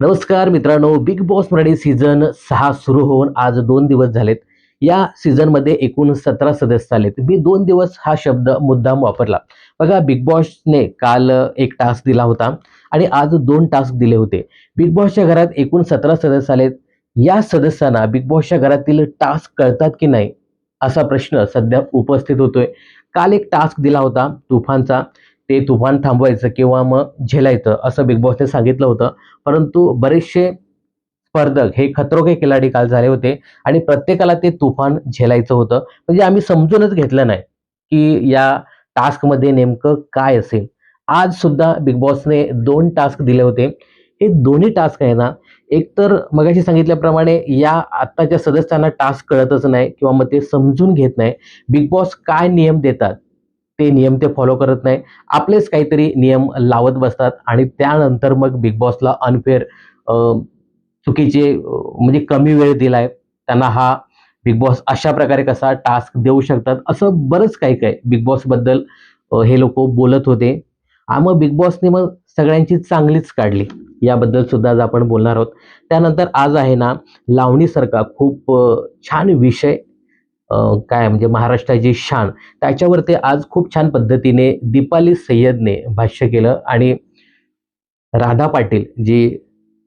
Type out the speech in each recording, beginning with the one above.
नमस्कार मित्रांनो big boss Marathi season सहा सुरू होऊन आज दोन दिवस झालेत. या सीझनमध्ये एकूण सतरा सदस्य आलेत. मी दोन दिवस हा शब्द मुद्दाम वापरला. बघा बिग बॉसने काल एक टास्क दिला होता आणि आज दोन टास्क दिले होते. बिग बॉसच्या घरात एकूण सतरा सदस्य आलेत. या सदस्यांना बिग बॉसच्या घरातील टास्क कळतात की नाही असा प्रश्न सध्या उपस्थित होतोय. काल एक टास्क दिला होता तुफानचा. ते तुफान थांबवायचं किंवा मग झेलायचं असं बिग बॉसने सांगितलं होतं. परंतु बरेचसे स्पर्धक हे खतरो के खिलाडी काल झाले होते आणि प्रत्येकाला ते तुफान झेलायचं होतं. म्हणजे आम्ही समजूनच घेतलं नाही की या टास्कमध्ये नेमकं काय असेल. आज सुद्धा बिग बॉसने दोन टास्क दिले होते. हे दोन्ही टास्क आहे ना एकतर मगाशी सांगितल्याप्रमाणे या आत्ताच्या सदस्यांना टास्क कळतच नाही किंवा मग ते समजून घेत नाही. बिग बॉस काय नियम देतात? ते नियम ते फॉलो करत नाही. आपलेच काहीतरी नियम लावत बसतात आणि त्यानंतर मग बिग बॉसला अनफेअर चुकीचे म्हणजे कमी वेळ दिलाय. त्यांना हा बिग बॉस अशा प्रकारे कसा टास्क देऊ शकतात असं बरंच काही काय बिग बॉसबद्दल हे लोक बोलत होते. हा मग बिग बॉसने मग सगळ्यांची चांगलीच काढली. याबद्दल सुद्धा आज आपण बोलणार आहोत. त्यानंतर आज आहे ना लावणीसारखा खूप छान विषय काय म्हणजे महाराष्ट्राची शान. त्याच्यावरती आज खूप छान पद्धतीने दीपाली सय्यदने भाष्य केलं आणि राधा पाटील जी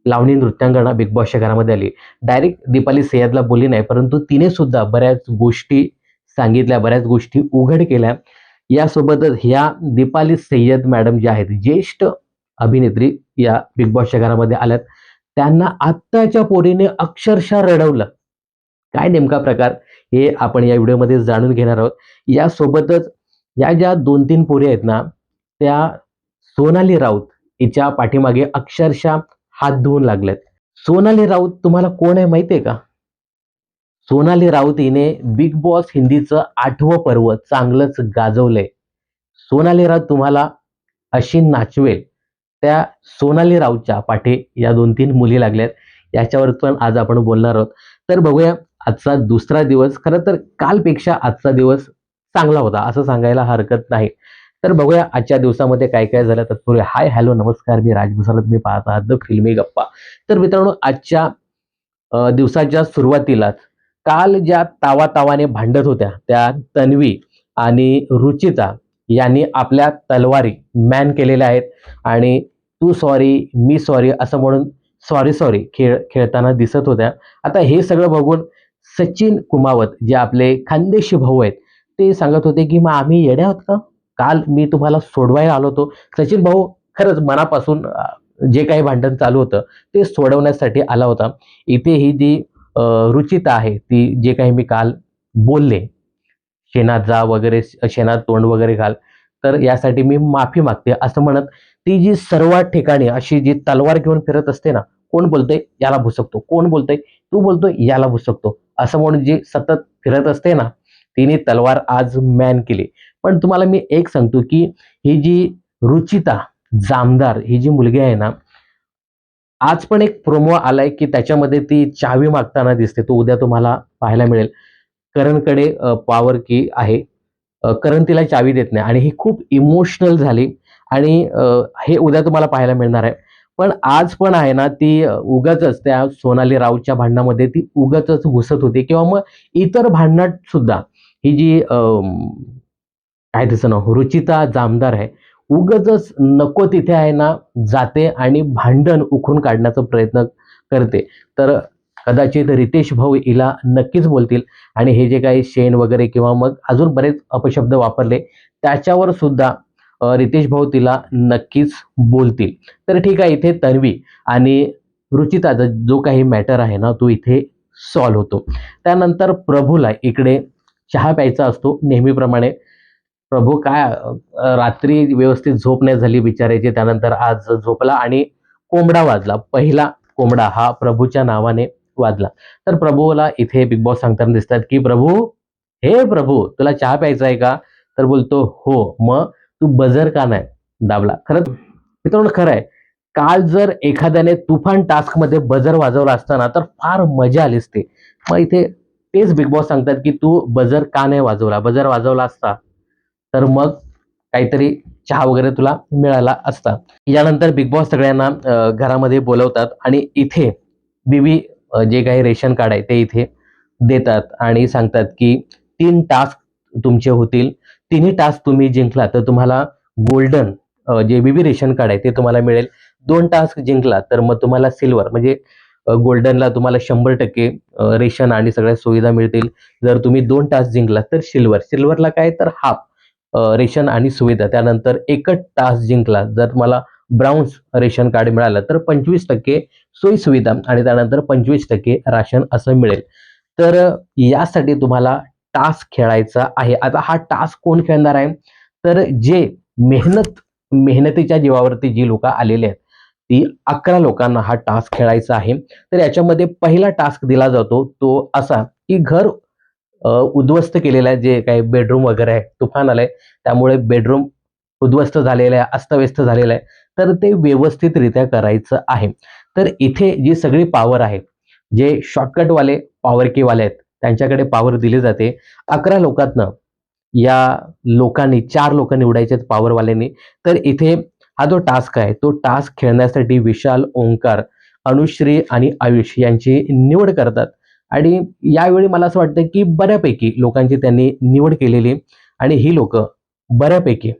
लावणी नृत्यांगना बिग बॉसच्या घरामध्ये आली डायरेक्ट दीपाली सय्यदला बोलली नाही परंतु तिने सुद्धा बऱ्याच गोष्टी सांगितल्या बऱ्याच गोष्टी उघड केल्या. यासोबतच ह्या दीपाली सय्यद मॅडम ज्या आहेत ज्येष्ठ अभिनेत्री या बिग बॉसच्या घरामध्ये आल्यात त्यांना आत्ताच्या पोरीने अक्षरशः रडवलं. काय नेमका प्रकार हे आपण या व्हिडिओमध्ये जाणून घेणार आहोत. यासोबतच या ज्या दोन तीन पोरी आहेत ना त्या सोनाली राऊत हिच्या पाठीमागे अक्षरशः हात धुवून लागलेत सोनाली राऊत तुम्हाला कोण आहे माहितीये का? सोनाली राऊत हिने बिग बॉस हिंदीचं आठवं पर्व चांगलंच गाजवलंय. सोनाली राऊत तुम्हाला अशी नाचवेल. त्या सोनाली राऊतच्या पाठी या दोन तीन मुली लागल्यात. याच्यावर पण आज आपण बोलणार आहोत. तर बघूया आजचा दुसरा दिवस खरं तर कालपेक्षा आजचा दिवस चांगला होता असं सांगायला हरकत नाही. तर बघूया आजच्या दिवसामध्ये काय काय झालं. तत्पूर्वी हाय हॅलो नमस्कार. मी राजभूषण तुम्ही पाहत आहात द फिल्मी गप्पा. तर मित्रांनो आजच्या दिवसाच्या सुरुवातीलाच काल ज्या तावा तावाने भांडत होत्या त्या तन्वी आणि रुचिता यांनी आपल्या तलवारी मॅन केलेल्या आहेत. आणि तू सॉरी मी सॉरी असं म्हणून सॉरी सॉरी खेळ खेळताना दिसत होत्या. आता हे सगळं बघून सचिन कुमावत जे आपले खानदेशी भाऊ आहेत ते सांगत होते की मग आम्ही येड्या आहोत का? काल मी तुम्हाला सोडवायला आलो होतो. सचिन भाऊ खरंच मनापासून जे काही भांडण चालू होतं ते सोडवण्यासाठी आला होता. इथे ही जी रुचिता आहे ती जे काही मी काल बोलले शेणात जा वगैरे शेणात तोंड वगैरे घाल तर यासाठी मी माफी मागते असं म्हणत ती जी सर्व ठिकाणी अशी जी तलवार घेऊन फिरत असते ना कोण बोलतोय? याला भुसकतो. कोण बोलतोय? तू बोलतोय याला भुसकतो. असं म्हणून जी सतत फिरत असते ना तिने तलवार आज मॅन केली. पण तुम्हाला मी एक सांगतो की ही जी रुचिता जामदार ही जी मुलगी आहे ना आज पण एक प्रोमो आलाय की त्याच्यामध्ये ती चावी मागताना दिसते. तो उद्या तुम्हाला पाहायला मिळेल. करणकडे पॉवर की आहे. करण तिला चावी देत नाही. आणि ही खूप इमोशनल झाली. आणि हे उद्या तुम्हाला पाहायला मिळणार आहे. पण आज पण आहे ना ती उगाच त्या सोनाली राऊतच्या भांडणामध्ये ती उगाच घुसत होती किंवा मग इतर भांडणात सुद्धा ही जी काय तिचं नाव रुचिता जामदार आहे उगच नको तिथे आहे ना जाते आणि भांडण उखडून काढण्याचा प्रयत्न करते. तर कदाचित रितेश भाऊ हिला नक्कीच बोलतील आणि हे जे काही शेण वगैरे किंवा मग अजून बरेच अपशब्द वापरले त्याच्यावर सुद्धा रितेश भाऊ तिला नक्कीच बोलतील. तर ठीक आहे इथे तन्वी आणि रुचिताचा जो काही मॅटर आहे ना तो इथे सॉल्व्ह होतो. त्यानंतर प्रभूला इकडे चहा प्यायचा असतो नेहमीप्रमाणे. प्रभू काय रात्री व्यवस्थित झोप नाही झाली बिचारायची त्यानंतर आज झोपला आणि कोंबडा वाजला. पहिला कोंबडा हा प्रभूच्या नावाने वाजला. तर प्रभूला इथे बिग बॉस सांगताना दिसतात की प्रभू हे प्रभू तुला चहा प्यायचा आहे का? तर बोलतो हो. मग तू बजर का नाही? दाबला. खरंच मित्रांनो खरं आहे. काल जर एखाद्याने तुफान टास्कमध्ये बजर वाजवला असताना तर फार मजा आली असते. मग इथे तेच बिग बॉस सांगतात की तू बजर का नाही वाजवला? बजर वाजवला असता तर मग काहीतरी चहा वगैरे तुला मिळाला असता. यानंतर बिग बॉस सगळ्यांना घरामध्ये बोलवतात आणि इथे बीबी जे काही रेशन कार्ड आहे ते इथे देतात आणि सांगतात की तीन टास्क तुमचे होतील. तिन्ही टास्क तुम्ही जिंकला तर तुम्हाला गोल्डन जे बीबी रेशन कार्ड आहे ते तुम्हाला मिळेल. दोन टास्क जिंकला तर मग तुम्हाला सिल्वर म्हणजे गोल्डनला तुम्हाला शंभर टक्के रेशन आणि सगळ्या सुविधा मिळतील. जर तुम्ही दोन टास्क जिंकला तर सिल्वर सिल्वरला काय तर हाफ रेशन आणि सुविधा. त्यानंतर एकच टास्क जिंकला जर तुम्हाला ब्राऊन रेशन कार्ड मिळालं तर पंचवीस टक्के सोयी सुविधा आणि त्यानंतर पंचवीस टक्के राशन असं मिळेल. तर यासाठी तुम्हाला टास्क खेळायचा आहे. आता हा टास्क कोण खेळणार आहे? तर जे मेहनत मेहनतीच्या जीवावरती जी लोक आलेली आहेत ती अकरा लोकांना हा टास्क खेळायचा आहे. तर याच्यामध्ये पहिला टास्क दिला जातो तो असा की घर उद्ध्वस्त केलेलं आहे. जे काही बेडरूम वगैरे आहे तुफान आलंय त्यामुळे बेडरूम उद्ध्वस्त झालेलं आहे अस्तव्यस्त झालेलं आहे. तर ते व्यवस्थितरित्या करायचं आहे. तर इथे जी सगळी पॉवर आहे जे शॉर्टकटवाले पॉवर वाले आहेत त्यांच्याकडे पॉवर दिली जाते. अकरा लोकांतनं या लोकांनी चार लोक निवडायचे आहेत पॉवरवाल्यांनी तर इथे हा जो टास्क आहे तो टास्क खेळण्यासाठी विशाल ओंकार अनुश्री आणि आयुष यांची निवड करतात. आणि यावेळी मला असं वाटतं की बऱ्यापैकी लोकांची त्यांनी निवड केलेली आणि ही लोक बऱ्यापैकी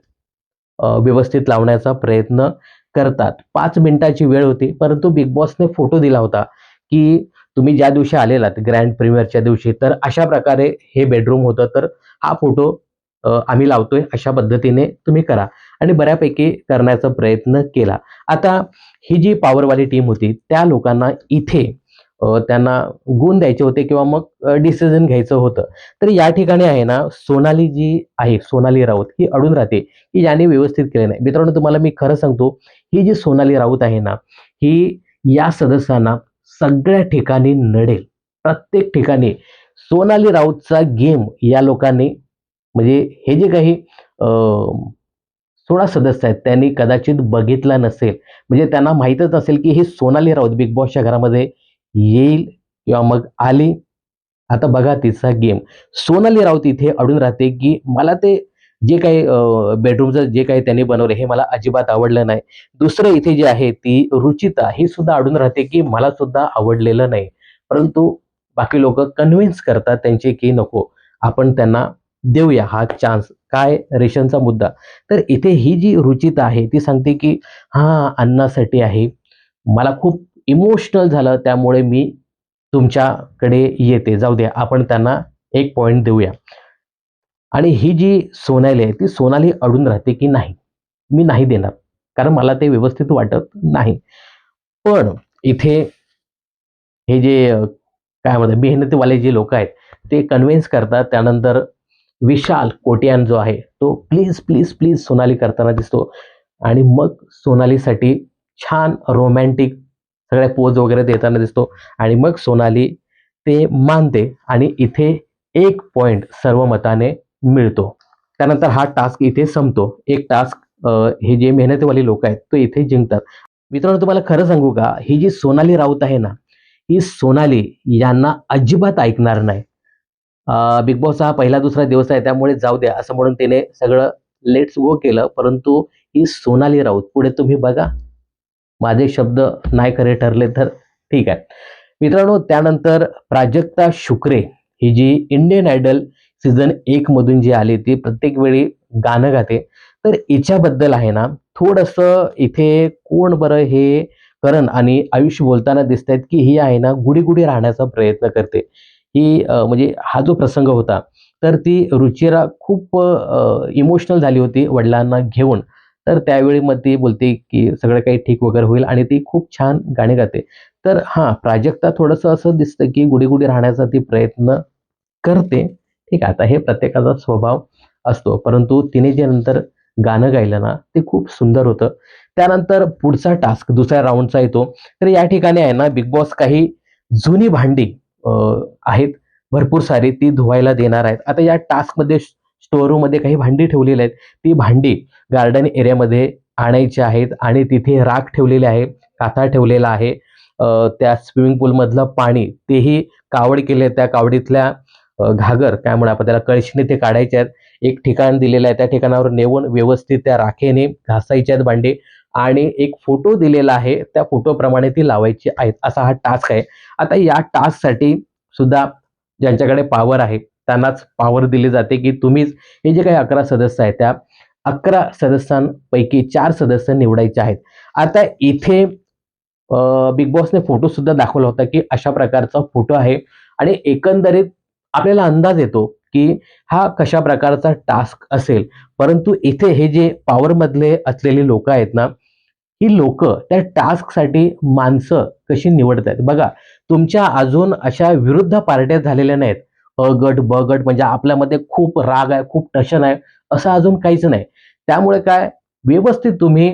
व्यवस्थित लावण्याचा प्रयत्न करतात. पाच मिनिटाची वेळ होती परंतु बिग बॉसने फोटो दिला होता की तुम्ही ज्या दिवशी आलेलात ग्रँड प्रीमियरच्या दिवशी तर अशा प्रकारे हे बेडरूम होतं. तर हा फोटो आम्ही लावतोय. अशा पद्धतीने तुम्ही करा. आणि बऱ्यापैकी करण्याचा प्रयत्न केला. आता ही जी पॉवरवाली टीम होती त्या लोकांना इथे त्यांना गुण द्यायचे होते किंवा मग डिसिजन घ्यायचं होतं. तर या ठिकाणी आहे ना सोनाली जी आहे सोनाली राऊत ही अडून राहते. की याने व्यवस्थित केले नाही. मित्रांनो तुम्हाला मी खरं सांगतो ही जी सोनाली राऊत आहे ना ही या सदस्यांना सगळ्या ठिकाणी नडेल. प्रत्येक ठिकाणी. सोनाली राऊतचा गेम या लोकांनी म्हणजे हे जे काही सोळा सदस्य आहेत त्यांनी कदाचित बघितला नसेल. म्हणजे त्यांना माहीतच नसेल की ही सोनाली राऊत बिग बॉसच्या घरामध्ये येईल किंवा मग आली. आता बघा तिचा गेम. सोनाली राऊत इथे अडून राहते की मला ते जे काही बेडरूमचं जे काही त्यांनी बनवलं हे मला अजिबात आवडलं नाही. दुसरं इथे जे आहे ती रुचिता ही सुद्धा अडून राहते की मला सुद्धा आवडलेलं नाही. परंतु बाकी लोक कन्व्हिन्स करतात त्यांचे की नको आपण त्यांना देऊया हा चान्स काय? रेशनचा मुद्दा. तर इथे ही जी रुचिता आहे ती सांगते की हा अन्नासाठी आहे. मला खूप इमोशनल झालं त्यामुळे मी तुमच्याकडे येते. जाऊ द्या आपण त्यांना एक पॉईंट देऊया. आणि ही जी सोनाली आहे ती सोनाली अडून राहते की नाही? मी नाही देणार. कारण मला ते व्यवस्थित वाटत नाही. पण इथे हे जे काय म्हणतात मेहनतीवाले जे लोक आहेत ते कन्व्हिन्स करतात. त्यानंतर विशाल कोटियान जो आहे तो प्लीज प्लीज प्लीज सोनाली करताना दिसतो. आणि मग सोनालीसाठी छान रोमॅन्टिक सगळ्या पोज वगैरे देताना दिसतो. आणि मग सोनाली ते मानते. आणि इथे एक पॉइंट सर्व मताने मिळतो. त्यानंतर हा टास्क इथे संपतो. एक टास्क हे जे मेहनतीवाली लोक आहेत तो इथे जिंकतात. मित्रांनो तुम्हाला खरं सांगू का? ही जी सोनाली राऊत आहे ना ही सोनाली यांना अजिबात ऐकणार नाही. बिग बॉस हा पहिला दुसरा दिवस आहे त्यामुळे जाऊ द्या असं म्हणून तिने सगळं लेट्स गो केलं. परंतु ही सोनाली राऊत पुढे तुम्ही बघा. माझे शब्द नाही खरे ठरले तर ठीक आहे. मित्रांनो त्यानंतर प्राजक्ता शुक्रे ही जी इंडियन आयडल सीझन एक मधून जी आली ती प्रत्येक वेळी गाणं गाते. तर हिच्याबद्दल आहे ना थोडंसं इथे कोण बरं हे करण आणि आयुष्य बोलताना दिसत आहेत की ही आहे ना गुडी राहण्याचा प्रयत्न करते. ही म्हणजे हा जो प्रसंग होता तर ती रुचिरा खूप इमोशनल झाली होती वडिलांना घेऊन. तर त्यावेळी मग ती बोलते की सगळं काही ठीक वगैरे होईल आणि ती खूप छान गाणे गाते. तर हां प्राजक्ता थोडंसं असं दिसतं की गुडी राहण्याचा ती प्रयत्न करते. ठीक आहे आता हे प्रत्येकाचा स्वभाव असतो. परंतु तिने जे नंतर गाणं गायलं ना ते खूप सुंदर होतं. त्यानंतर पुढचा टास्क दुसऱ्या राऊंडचा येतो. तर या ठिकाणी आहे ना बिग बॉस काही जुनी भांडी आहेत. भरपूर सारी ती धुवायला देणार आहेत. आता या टास्कमध्ये स्टोरूमध्ये काही भांडी ठेवलेली आहेत. ती भांडी गार्डन एरियामध्ये आणायची आहेत आणि तिथे राख ठेवलेली आहे काथा ठेवलेला आहे. त्या स्विमिंग पूलमधलं पाणी तेही कावड केले त्या कावडीतल्या घागर. काय म्हणून आपण त्याला कळशीने ते काढायचे आहेत. एक ठिकाण दिलेलं आहे. त्या ठिकाणावर नेऊन व्यवस्थित त्या राखेने घासायचे आहेत भांडे. आणि एक फोटो दिलेला आहे. त्या फोटोप्रमाणे ती लावायची आहेत. असा हा टास्क आहे. आता या टास्कसाठी सुद्धा ज्यांच्याकडे पॉवर आहे त्यांनाच पॉवर दिली जाते की तुम्हीच हे जे काही अकरा सदस्य आहेत त्या अकरा सदस्यांपैकी चार सदस्य निवडायचे आहेत. आता इथे बिग बॉसने फोटो सुद्धा दाखवला होता की अशा प्रकारचा फोटो आहे. आणि एकंदरीत आपल्याला अंदाज येतो की हा कशा प्रकारचा टास्क असेल. परंतु इथे हे जे पॉवरमधले असलेले लोक आहेत ना ही लोक त्या टास्कसाठी माणसं कशी निवडत आहेत? बघा तुमच्या अजून अशा विरुद्ध पार्ट्या झालेल्या नाहीत. अ गट ब गट म्हणजे आपल्यामध्ये खूप राग आहे खूप टशन आहे असं अजून काहीच नाही. त्यामुळे काय? व्यवस्थित तुम्ही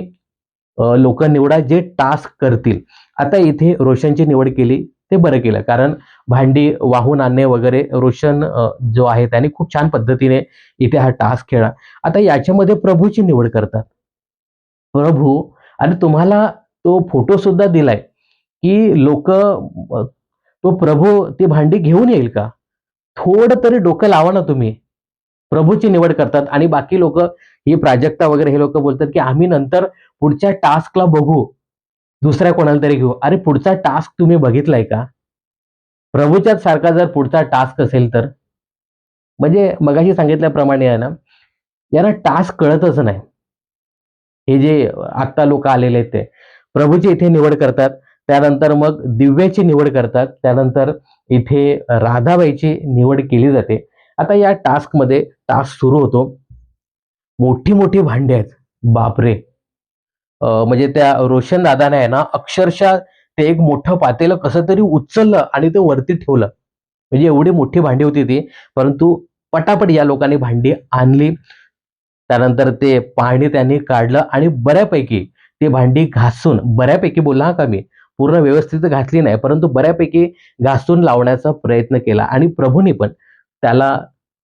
लोक निवडा जे टास्क करतील. आता इथे रोशनची निवड केली. ते बरं केलं. कारण भांडी वाहून आणणे वगैरे रोशन जो आहे त्याने खूप छान पद्धतीने इथे हा टास्क खेळा आता याच्यामध्ये प्रभूची निवड करतात. प्रभू आणि तुम्हाला तो फोटो सुद्धा दिलाय की लोक तो प्रभू ती भांडी घेऊन येईल का? थोडं तरी डोकं लावा ना तुम्ही. प्रभूची निवड करतात आणि बाकी लोक ही प्राजक्ता वगैरे हे लोक बोलतात की आम्ही नंतर पुढच्या टास्कला बघू. दुसऱ्या कोणाला तरी घेऊ. अरे पुढचा टास्क तुम्ही बघितलाय का? प्रभूच्याच सारखा जर पुढचा टास्क असेल तर? म्हणजे मगाशी सांगितल्याप्रमाणे आहे ना यांना टास्क कळतच नाही. हे जे आत्ता लोक आलेले आहेत ते. प्रभूची इथे निवड करतात त्यानंतर मग दिव्याची निवड करतात त्यानंतर इथे राधाबाईची निवड केली जाते. आता या टास्कमध्ये टास्क सुरू होतो. मोठी मोठी भांडी आहेत. बापरे! म्हणजे त्या रोशन दादाने आहे ना अक्षरशः ते एक मोठं पातेलं कसं तरी उचललं आणि ते वरती ठेवलं. म्हणजे एवढी मोठी भांडी होती ती परंतु पटापट या लोकांनी भांडी आणली. त्यानंतर ते पाणी त्यांनी काढलं आणि बऱ्यापैकी ती भांडी घासून बऱ्यापैकी बोलला हा का मी? पूर्ण व्यवस्थित घातली नाही. परंतु बऱ्यापैकी घासून लावण्याचा प्रयत्न केला आणि प्रभूने पण त्याला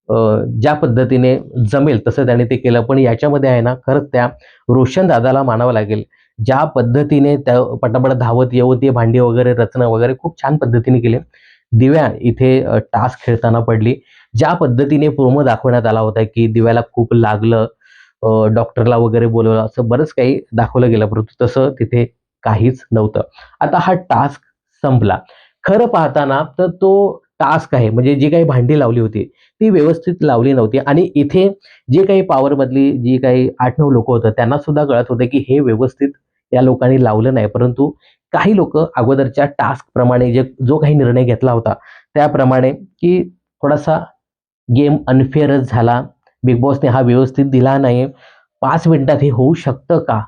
ज्या पद्धतीने जमेल तसं त्याने ते केलं. पण याच्यामध्ये आहे ना खरंच त्या रोशन दादाला मानावं लागेल. ज्या पद्धतीने त्या पटापट धावत येवत ती भांडी वगैरे रचना वगैरे खूप छान पद्धतीने केले. दिव्या इथे टास्क खेळताना पडली. ज्या पद्धतीने प्रोमो दाखवण्यात आला होता की दिव्याला खूप लागलं डॉक्टरला वगैरे बोलवलं असं बरंच काही दाखवलं गेलं परंतु तसं तिथे काहीच नव्हतं. आता हा टास्क संपला. खरं पाहताना तर तो टास्क आहे. म्हणजे जी काही भांडी लावली होती ती व्यवस्थित लावली नव्हती. आणि इथे जे काही पॉवरमधली जी काही आठ नऊ लोक होतं त्यांना सुद्धा कळत होतं की हे व्यवस्थित या लोकांनी लावलं नाही. परंतु काही लोक अगोदरच्या टास्कप्रमाणे जे जो काही निर्णय घेतला होता त्याप्रमाणे की थोडासा गेम अनफेअरच झाला. बिग बॉसने हा व्यवस्थित दिला नाही पाच मिनिटात हे होऊ शकतं का?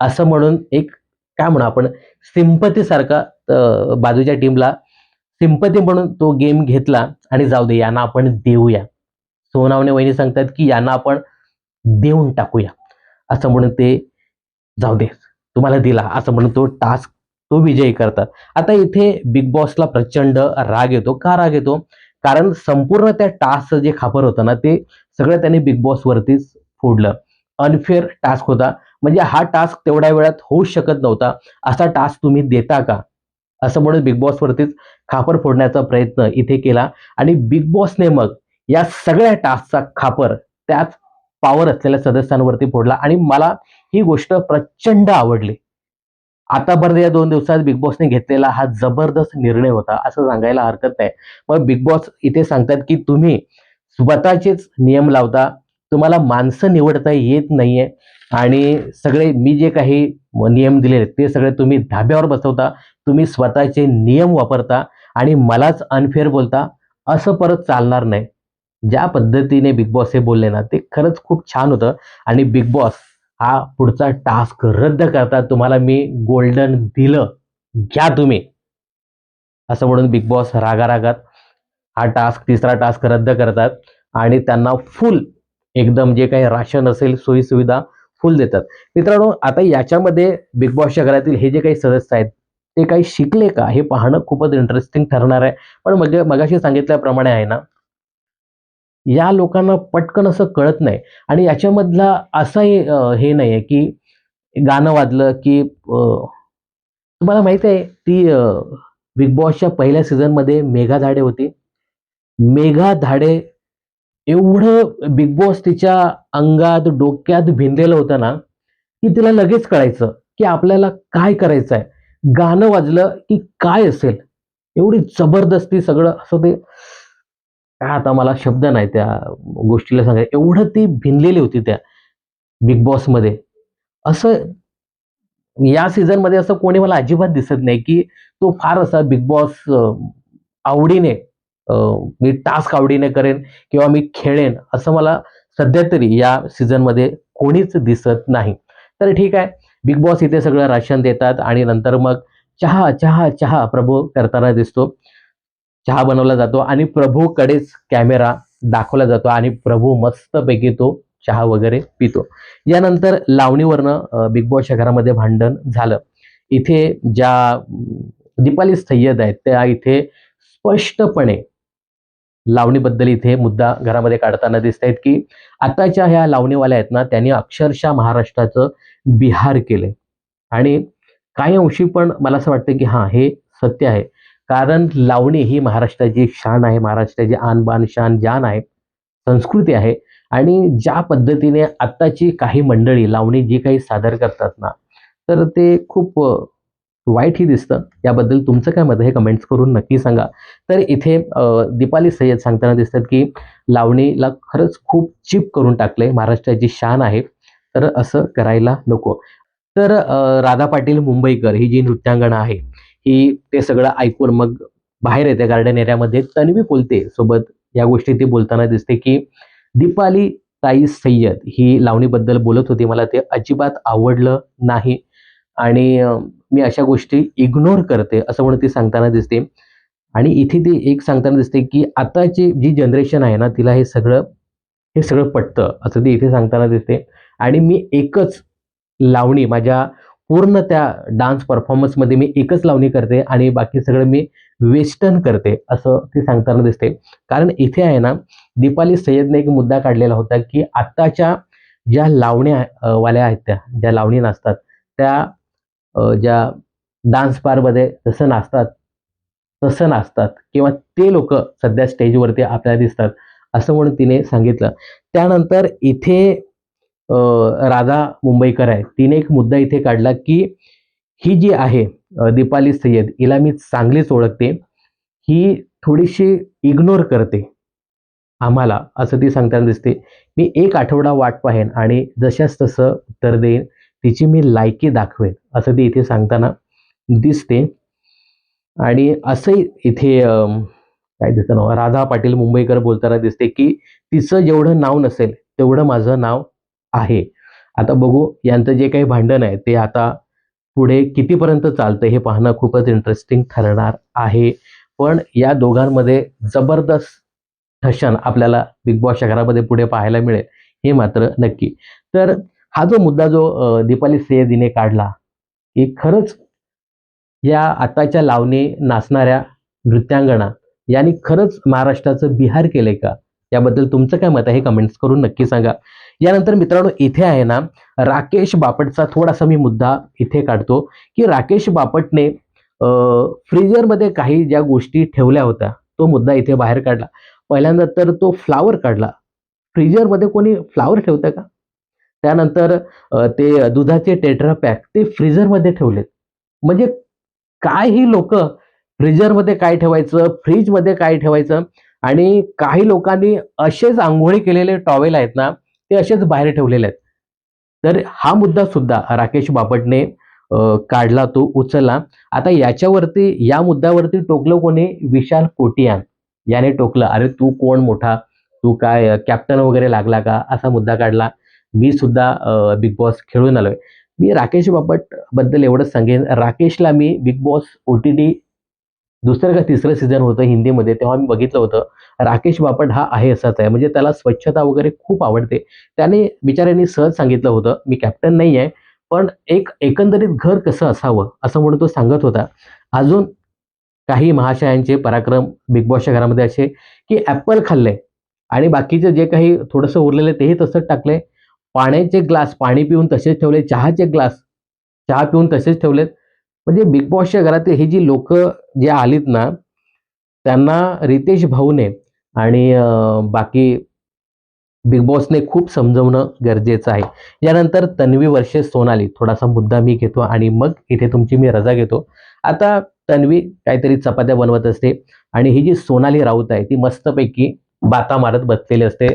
असं म्हणून एक काय म्हणू आपण सिंपतीसारखा बाजूच्या टीमला सिंपती म्हणून तो गेम घेतला आणि जाऊ दे यांना आपण देऊया. सोनावणे वहिनी सांगतात की यांना आपण देऊन टाकूया. असं म्हणून ते जाऊ दे तुम्हाला दिला. असं म्हणून तो टास्क तो विजयी करतात. आता इथे बिग बॉसला प्रचंड राग येतो. का राग येतो? कारण संपूर्ण त्या टास्कचं जे खापर होतं ना ते सगळं त्यांनी बिग बॉसवरतीच फोडलं. अनफेअर टास्क होता. म्हणजे हा टास्क तेवढ्या वेळात होऊ शकत नव्हता. असा टास्क तुम्ही देता का? असं म्हणून बिग बॉसवरतीच खापर फोडण्याचा प्रयत्न इथे केला. आणि बिग बॉसने मग या सगळ्या टास्कचा खापर त्याच पॉवर असलेल्या सदस्यांवरती फोडला. आणि मला ही गोष्ट प्रचंड आवडली. आतापर्यंत या दोन दिवसात बिग बॉसने घेतलेला हा जबरदस्त निर्णय होता असं सांगायला हरकत नाही. मग बिग बॉस इथे सांगतात की तुम्ही स्वतःचेच नियम लावता तुम्हाला माणसं निवडता येत नाहीये. आणि सगळे मी जे काही नियम दिलेले आहेत, ते सगळे तुम्ही धाब्यावर बसवता तुम्ही स्वतःचे नियम वापरता आणि मलाच अनफेअर बोलता असं परत चालणार नाही. ज्या पद्धतीने बिग बॉस हे बोलले ना ते खरंच खूप छान होतं. आणि बिग बॉस हा पुढचा टास्क रद्द करता तुम्हाला मी गोल्डन दिलं घ्या तुम्ही. असं म्हणून बिग बॉस रागारागात हा टास्क तिसरा टास्क रद्द करतात आणि त्यांना फुल एकदम जे काही राशन असेल सोयीसुविधा फुल देतात. मित्रांनो आता याच्यामध्ये बिग बॉसच्या घरातील हे जे काही सदस्य आहेत ते काही शिकले का? हे पाहणं खूपच इंटरेस्टिंग ठरणार आहे. पण मग मगाशी सांगितल्याप्रमाणे आहे ना या लोकांना पटकन असं कळत नाही. आणि याच्यामधला असंही हे नाही आहे की गाणं वाजलं की तुम्हाला माहिती आहे ती बिग बॉसच्या पहिल्या सीझनमध्ये मेघा धाडे होती. मेघा धाडे एवढं बिग बॉस तिच्या अंगात डोक्यात भिनलेलं होतं ना की तिला लगेच कळायचं की आपल्याला काय करायचं आहे गाणं वाजलं की काय असेल. एवढी जबरदस्ती सगळं असं ते काय आता मला शब्द नाही त्या गोष्टीला सांगायचं. एवढं ती भिनलेली होती त्या बिग बॉसमध्ये असं या सीझनमध्ये असं कोणी मला अजिबात दिसत नाही की तो फार असा बिग बॉस आवडीने मी टास्क आवडीने करेन किंवा मी खेळेन असं मला सध्या तरी या सीझनमध्ये कोणीच दिसत नाही. तर ठीक आहे बिग बॉस इथे सगळं राशन देतात आणि नंतर मग चहा चहा चहा प्रभू करताना दिसतो. चहा बनवला जातो आणि प्रभूकडेच कॅमेरा दाखवला जातो आणि प्रभू मस्तपैकी तो चहा वगैरे पितो. यानंतर लावणीवरनं बिग बॉसच्या घरामध्ये भांडण झालं. इथे ज्या दीपाली सय्यद आहेत त्या इथे स्पष्टपणे लावणीबद्दल इथे मुद्दा घरामध्ये काढताना दिसत आहेत की आताच्या ह्या लावणीवाल्या आहेत ना त्यांनी अक्षरशः महाराष्ट्राचं बिहार केलंय. आणि काही अंशी पण मला असं वाटतं की हां हे सत्य आहे. कारण लावणी ही महाराष्ट्राची शान आहे महाराष्ट्राची आणबान शान जान आहे संस्कृती आहे. आणि ज्या पद्धतीने आत्ताची काही मंडळी लावणी जी काही सादर करतात ना तर ते खूप वाईटही दिसतं. याबद्दल तुमचं काय मत आहे हे कमेंट्स करून नक्की सांगा. तर इथे दीपाली सय्यद सांगताना दिसतात की लावणीला खरंच खूप चिप करून टाकले महाराष्ट्राची शान आहे तर असं करायला नको. तर राधा पाटील मुंबईकर ही जी नृत्यांगना आहे ही ते सगळं ऐकून मग बाहेर येते. गार्डन एरियामध्ये तन्वी बोलते सोबत या गोष्टी ती बोलताना दिसते की दीपाली ताई सय्यद ही लावणीबद्दल बोलत होती. मला ते अजिबात आवडलं नाही. आणि मी अशा गोष्टी इग्नोर करते असं म्हणून ती सांगताना दिसते. आणि इथे ती एक सांगताना दिसते की आताची जी जनरेशन आहे ना तिला हे सगळं हे सगळं पटतं असं ती इथे सांगताना दिसते. आणि मी एकच लावणी माझ्या पूर्ण त्या डान्स परफॉर्मन्समध्ये मी एकच लावणी करते आणि बाकी सगळं मी वेस्टर्न करते असं ती सांगताना दिसते. कारण इथे आहे ना दीपाली सय्यदने एक मुद्दा काढलेला होता की आत्ताच्या ज्या लावण्या वाल्या आहेत त्या ज्या लावणी नाचतात त्या ज्या डान्स बारमध्ये जसं नाचतात तसं नाचतात किंवा ते लोक सध्या स्टेजवरती आपल्याला दिसतात असं म्हणून तिने सांगितलं. त्यानंतर इथे राधा मुंबईकर आहे. तिने एक मुद्दा इथे काढला की ही जी आहे दीपाली सय्यद हिला मी चांगलीच ओळखते. ही थोडीशी इग्नोर करते आम्हाला असं ती सांगताना दिसते. मी एक आठवडा वाट पाहेन आणि जशाच तसं उत्तर देईन. तिची मी लायकी दाखवेन असं ती इथे सांगताना दिसते. आणि असंही इथे काय दिसतं नाव राधा पाटील मुंबईकर बोलताना दिसते की तिचं जेवढं नाव नसेल तेवढं माझं नाव आहे. आता बघू यांचं जे काही भांडण आहे ते आता पुढे कितीपर्यंत चालतं हे पाहणं खूपच इंटरेस्टिंग ठरणार आहे. पण या दोघांमध्ये जबरदस्त ठशन आपल्याला बिग बॉसच्या घरामध्ये पुढे पाहायला मिळेल हे मात्र नक्की. तर हा जो मुद्दा जो दीपाली सय्यदीने काढला की खरंच या आताच्या लावणी नाचणाऱ्या नृत्यांगणा यांनी खरंच महाराष्ट्राचं बिहार केलंय का? याबद्दल तुमचं काय मत आहे कमेंट्स करून नक्की सांगा. यानंतर मित्रांनो इथे आहे ना राकेश बापटचा थोडासा मी मुद्दा इथे काढतो की राकेश बापटने फ्रीजरमध्ये काही ज्या गोष्टी ठेवल्या होत्या तो मुद्दा इथे बाहेर काढला. पहिल्यांदा तर तो फ्लावर काढला. फ्रीजरमध्ये कोणी फ्लावर ठेवतं का? त्यानंतर ते दुधाचे टेट्रा पॅक ते फ्रीजरमध्ये ठेवलेत. म्हणजे काय ही लोक फ्रीजरमध्ये काय ठेवायचं फ्रीजमध्ये काय ठेवायचं? आणि काही लोकांनी असेच आंघोळी केलेले टॉवेल आहेत ना ते असेच बाहेर ठेवलेले आहेत. तर हा मुद्दा सुद्धा राकेश बापटने काढला तो उचलला. आता याच्यावरती या मुद्द्यावरती टोकलं कोणी? विशाल कोटियान याने टोकलं. अरे तू कोण मोठा? तू काय कॅप्टन वगैरे लागला का? असा मुद्दा काढला. मी सुद्धा बिग बॉस खेळून आलो आहे मी राकेश बापटबद्दल एवढंच सांगेन. राकेशला मी Bigg Boss O T T दुसरं का तिसरं सीझन होतं हिंदीमध्ये तेव्हा मी बघितलं होतं. राकेश बापट हा आहे असाच आहे. म्हणजे त्याला स्वच्छता वगैरे खूप आवडते. त्याने बिचाऱ्यांनी सहज सांगितलं होतं मी कॅप्टन नाही आहे पण एक एकंदरीत घर कसं असावं? असं म्हणून तो सांगत होता. अजून काही महाशयांचे पराक्रम बिग बॉसच्या घरामध्ये असे की ॲपल खाल्ले आणि बाकीचे जे काही थोडंसं उरलेलं आहे तेही तसंच टाकलंय. पाण्याचे ग्लास पाणी पिऊन तसेच ठेवले चहाचे ग्लास चहा पिऊन तसेच ठेवलेत. म्हणजे बिग बॉसच्या घरातील ही जी लोक जे आलीत ना त्यांना रितेश भाऊने आणि बाकी बिग बॉसने खूप समजवणं गरजेचं आहे. यानंतर तन्वी वर्षे सोनाली थोडासा मुद्दा मी घेतो आणि मग इथे तुमची मी रजा घेतो. आता तन्वी काहीतरी चपात्या बनवत असते आणि ही जी सोनाली राऊत आहे ती मस्तपैकी बाता मारत बसलेली असते.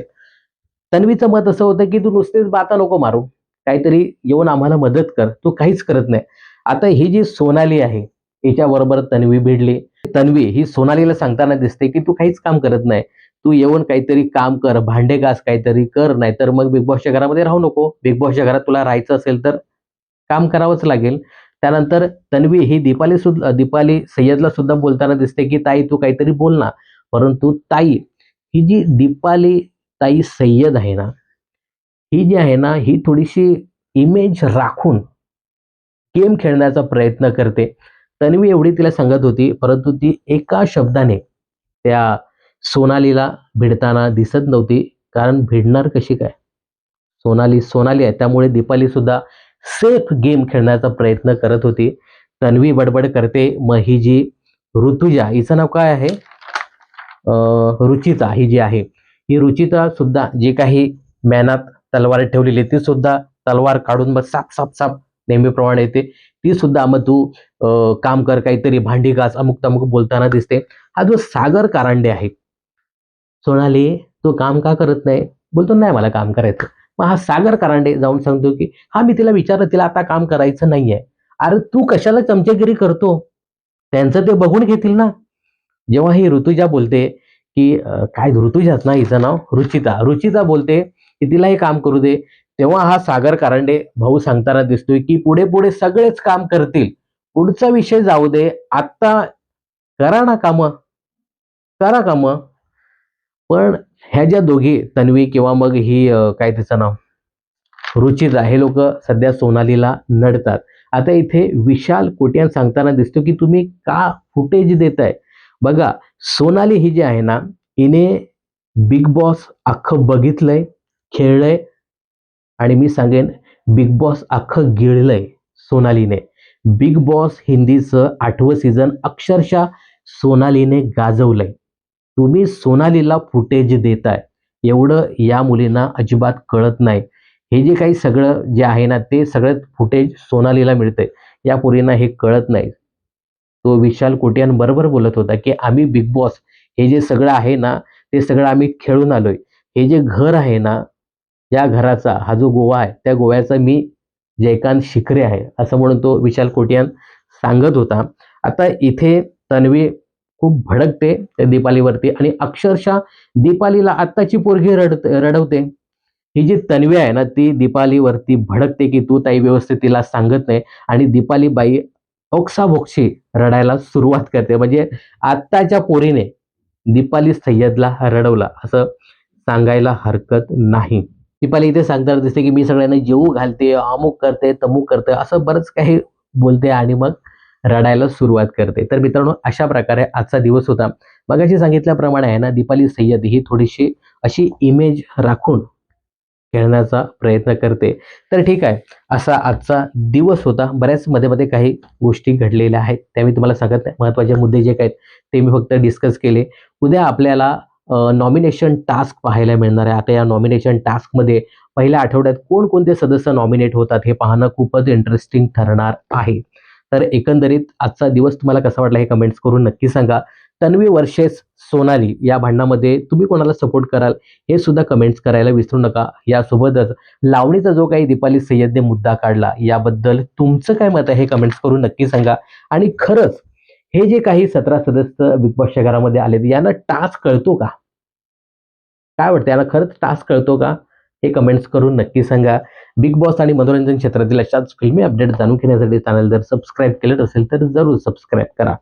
तन्वीचं मत असं होतं की तू नुसतेच बाता नको मारू. काहीतरी येऊन आम्हाला मदत कर. तू काहीच करत नाही. आता ही जी सोनाली आहे हिच्याबरोबर तन्वी भिडली. तन्वी ही सोनालीला सांगताना दिसते की तू काहीच काम करत नाही. तू येऊन काहीतरी काम कर भांडे घास काहीतरी कर नाही तर मग बिग बॉसच्या घरामध्ये राहू नको. बिग बॉसच्या घरात तुला राहायचं असेल तर काम करावंच लागेल. त्यानंतर तन्वी ही दीपाली सुद्धा दीपाली सय्यदला सुद्धा बोलताना दिसते की ताई तू काहीतरी बोल ना. परंतु ताई ही जी दीपाली ताई सय्यद आहे ना ही जी आहे ना ही थोडीशी इमेज राखून गेम खेळण्याचा प्रयत्न करते. तन्वी एवढी तिला सांगत होती परंतु ती एका शब्दाने त्या सोनालीला भिडताना दिसत नव्हती कारण भिडणार कशी काय? सोनाली सोनाली आहे त्यामुळे दीपाली सुद्धा सेफ गेम खेळण्याचा प्रयत्न करत होती. तन्वी बडबड करते मग ही जी ऋतुजा हिचं नाव काय आहे? रुचिता ही जी आहे. ही रुचिता सुद्धा जे काही मॅनात तलवार ठेवलेली ती सुद्धा तलवार काढून मग साप साप साप नेहमीप्रमाणे येते. ती सुद्धा मग तू अं, काम कर काहीतरी भांडी घास अमुक तमुक बोलताना दिसते. हा जो सागर कारंडे आहे सोनाली तू काम का करत नाही? बोलतो नाही मला काम करायचं. मग हा सागर कारंडे जाऊन सांगतो की हा मी तिला विचारलं तिला आता काम करायचं नाहीये. अरे तू कशाला चमचेगिरी करतो? त्यांचं ते बघून घेतील ना. जेव्हा ही ऋतुजा बोलते की काय ऋतुजात ना हिचं नाव? रुचिता. रुचिता बोलते की तिला हे काम करू दे. तेव्हा हा सागर कारंडे भाऊ सांगताना दिसतोय की पुढे पुढे सगळेच काम करतील. पुढचा विषय जाऊ दे. आत्ता करा ना कामं. करा कामं. पण ह्या ज्या दोघी तन्वी किंवा मग ही काय तिचं नाव? रुचिता हे लोक सध्या सोनालीला नडतात. आता इथे विशाल कोट्यान सांगताना दिसतो की तुम्ही का फुटेज देताय? बघा सोनाली ही जी आहे ना हिने बिग बॉस अख्खं बघितलंय खेळलंय आणि मी सांगेन बिग बॉस अख्खं गिळलंय सोनालीने. बिग बॉस हिंदीचं आठवं सीझन अक्षरशः सोनालीने गाजवलंय. तुम्ही सोनालीला फुटेज देताय एवढं या मुलींना अजिबात कळत नाही. हे जे काही सगळं जे आहे ना ते सगळं फुटेज सोनालीला मिळतंय. या पोरींना हे कळत नाही. तो विशाल कोटियान बरोबर बोलत होता की आम्ही बिग बॉस हे जे सगळं आहे ना ते सगळं आम्ही खेळून आलोय. हे जे घर आहे ना या घराचा हा जो गोवा आहे त्या गोव्याचा मी जयकांत शिखरे आहे असं म्हणून तो विशाल कोटियान सांगत होता. आता इथे तन्वी खूप भडकते त्या दीपालीवरती आणि अक्षरशः दीपालीला आत्ताची पोरगी रडत रडवते. ही जी तन्वी आहे ना ती दीपालीवरती भडकते की तू ताई व्यवस्थित तिला सांगत नाही आणि दीपाली बाई ओक्साबोक्षी रडायला सुरुवात करते. म्हणजे आत्ताच्या पोरीने दीपाली सय्यदला रडवला. असं सांगायला हरकत नाही. दीपाली इथे सांगताना दिसते की मी सगळ्यांना जेवू घालते अमुक करते तमुक करते असं बरंच काही बोलते आणि मग रडायला सुरुवात करते. तर मित्रांनो अशा प्रकारे आजचा दिवस होता. मगाशी सांगितल्याप्रमाणे आहे ना दीपाली सय्यद ही थोडीशी अशी इमेज राखून खेळण्याचा प्रयत्न करते. तर ठीक आहे. असा आजचा दिवस होता. बऱ्याच मध्ये मध्ये काही गोष्टी घडलेल्या आहेत. त्या मी तुम्हाला सांगत नाही. महत्त्वाचे मुद्दे जे काही आहेत ते मी फक्त डिस्कस केले. उद्या आपल्याला नॉमिनेशन टास्क पाहायला मिळणार आहे. आता या नॉमिनेशन टास्कमध्ये पहिल्या आठवड्यात कोणकोणते सदस्य नॉमिनेट होतात हे पाहणं खूपच इंटरेस्टिंग ठरणार आहे. तर एकंदरीत आजचा दिवस तुम्हाला कसा वाटला हे कमेंट्स करून नक्की सांगा. तन्वी वर्षेस सोनाली या भांडणामध्ये तुम्ही कोणाला सपोर्ट कराल हे सुद्धा कमेंट्स करायला विसरू नका. यासोबतच लावणीचा जो काही दीपाली सय्यदने मुद्दा काढला याबद्दल तुमचं काय मत आहे हे कमेंट्स करून नक्की सांगा. आणि खरंच हे जे काही सतरा सदस्य बिग बॉस घरामध्ये आले यांना टास्क कळतो का? काय वाटतं? यांना खरंच टास्क कळतो का? हे कमेंट्स करून नक्की सांगा. बिग बॉस आणि मनोरंजन क्षेत्रातील अशाच फिल्मी अपडेट जाणून घेण्यासाठी चॅनल जर सबस्क्राईब केलं असेल तर जरूर सबस्क्राईब करा.